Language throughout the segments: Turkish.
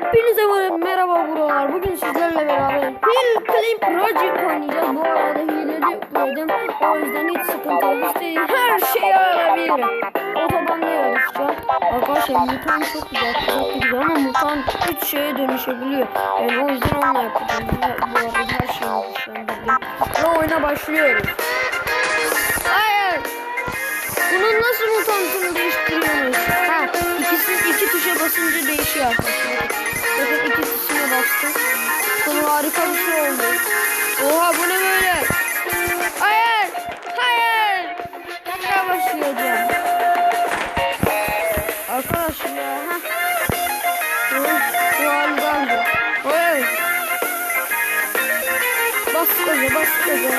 Hepinize merhaba buralar. Bugün sizlerle beraber Hill Climb Project oynayacağız. Bu arada hileli yükledim. O yüzden hiç sıkıntı yok. İstediğim her şeyi alabilirim. Otobanda yarışacağım. Arkadaşlar mutant çok güzel. Çok güzel ama mutant 3 şeye dönüşebiliyor. Yani o yüzden onunla yapacağım. Bu, arada her şeyi güçlendirdim. Ve oyuna başlıyoruz. Hayır. Bunun nasıl mutantını değiştiriyoruz? Ha, ikisi iki tuşa basınca değişiyor harika bir şey oldu. Oha bu ne böyle? Hayır! Hayır! Tekrar başlayacağım. Arkadaşlar ya. Ha. Bu, halidandı. Hayır. Bas gaza bas gaza.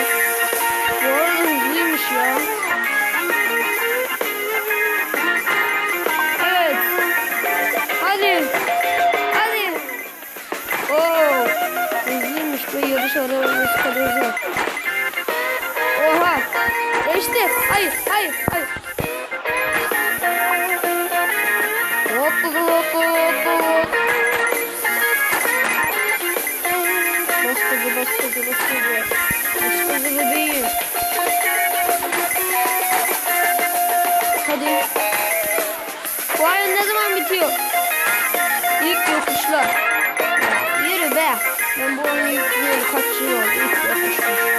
Bu arada hızlıymış ya. Bu yarış arabası kadar zor. Oha. Geçti. Hayır, hayır, hayır. Hop hop hop hop hop. Bas kızı. Bas kızı bebeğim. Hadi. Bu oyun ne zaman bitiyor? İlk yokuşlar. Ben bu oyunu kaç.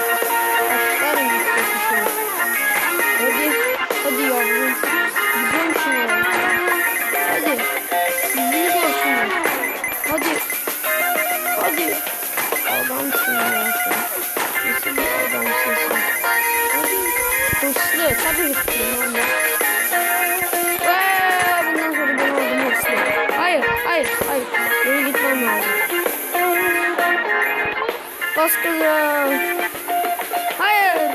Bas. Hayır.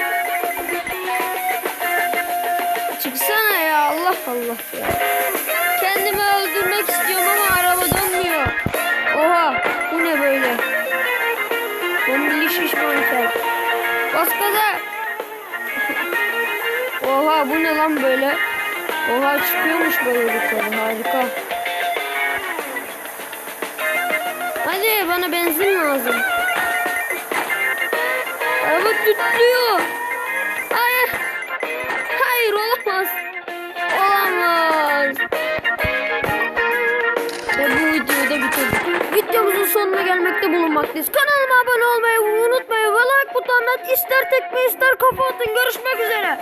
Çıksana ya Allah Allah ya. Kendimi öldürmek istiyorum ama araba dönmüyor. Oha bu ne böyle? Bombili şişman kel. Bas gaza. Oha bu ne lan böyle? Oha çıkıyormuş böyle yukarı harika. Hadi bana benzin lazım. Tütlüyor. Hayır. Hayır olamaz. Olamaz. Ve bu videoyu da bitirdik. Videomuzun sonuna gelmekte bulunmaktayız. Kanalıma abone olmayı unutmayın. Ve like butonuna ister tekme ister kafa atın. Görüşmek üzere.